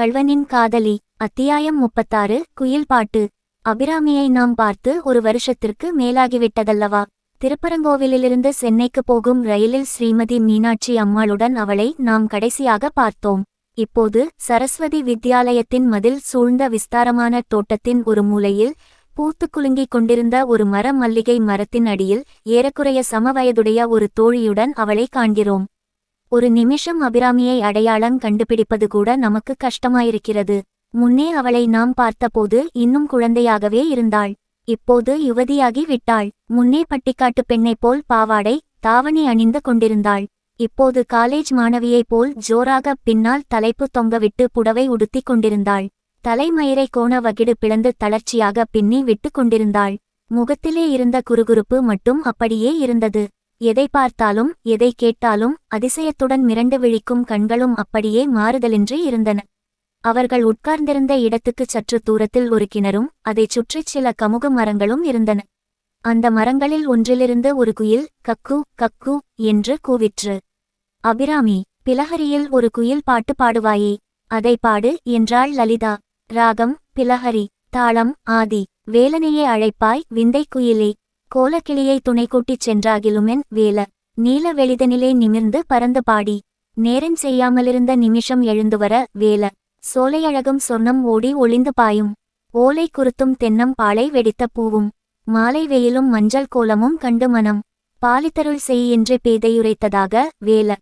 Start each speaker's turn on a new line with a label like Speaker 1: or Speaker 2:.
Speaker 1: கள்வனின் காதலி அத்தியாயம் முப்பத்தாறு குயில் பாட்டு. அபிராமியை நாம் பார்த்து ஒரு வருஷத்திற்கு மேலாகிவிட்டதல்லவா? திருப்பரங்கோவிலிருந்து சென்னைக்கு போகும் ரயிலில் ஸ்ரீமதி மீனாட்சி அம்மாளுடன் அவளை நாம் கடைசியாக பார்த்தோம். இப்போது சரஸ்வதி வித்யாலயத்தின் மதில் சூழ்ந்த விஸ்தாரமான தோட்டத்தின் ஒரு மூலையில் பூத்து குலுங்கிக் கொண்டிருந்த ஒரு மர மல்லிகை மரத்தின் அடியில் ஏறக்குறைய சமவயதுடைய ஒரு தோழியுடன் அவளை காண்கிறோம். ஒரு நிமிஷம் அபிராமியை அடையாளம் கண்டுபிடிப்பது கூட நமக்கு கஷ்டமாயிருக்கிறது. முன்னே அவளை நாம் பார்த்தபோது இன்னும் குழந்தையாகவே இருந்தாள். இப்போது யுவதியாகி விட்டாள். முன்னே பட்டிக்காட்டு பெண்ணைப் போல் பாவாடை தாவணி அணிந்து கொண்டிருந்தாள். இப்போது காலேஜ் மாணவியைப் போல் ஜோராக பின்னால் தலைப்பு தொங்கவிட்டு புடவை உடுத்திக் கொண்டிருந்தாள். தலைமயிரை கோண வகிடு பிளந்து தளர்ச்சியாக பின்னி விட்டு கொண்டிருந்தாள். முகத்திலே இருந்த குறுகுறுப்பு மட்டும் அப்படியே இருந்தது. எதை பார்த்தாலும் எதை கேட்டாலும் அதிசயத்துடன் மிரண்டு விழிக்கும் கண்களும் அப்படியே மாறுதலின்றி இருந்தன. அவர்கள் உட்கார்ந்திருந்த இடத்துக்குச் சற்று தூரத்தில் ஒரு கிணறும் அதைச் சுற்றிச் சில கமுகு மரங்களும் இருந்தன. அந்த மரங்களில் ஒன்றிலிருந்து ஒரு குயில் கக்கு கக்கு என்று கூவிற்று. அபிராமி பிலஹரியில் ஒரு குயில் பாட்டு பாடுவாயே அதை பாடு என்றாள் லலிதா. ராகம் பிலஹரி தாளம் ஆதி வேலனையே அழைப்பாய் விந்தை குயிலே கோலக்கிளியை துணை கூட்டிச் சென்றாகிலுமென் வேல. நீல வெளிதனிலே நிமிர்ந்து பறந்து பாடி. நேரம் செய்யாமலிருந்த நிமிஷம் எழுந்துவர வேல. சோலையழகும் சொர்ணம் ஓடி ஒளிந்து பாயும். ஓலை குருத்தும் தென்னம் பாலை வெடித்த பூவும். மாலை வெயிலும் மஞ்சள் கோலமும் கண்டு மனம். பாலித்தருள் செய் என்று பேதையுரைத்ததாக வேல.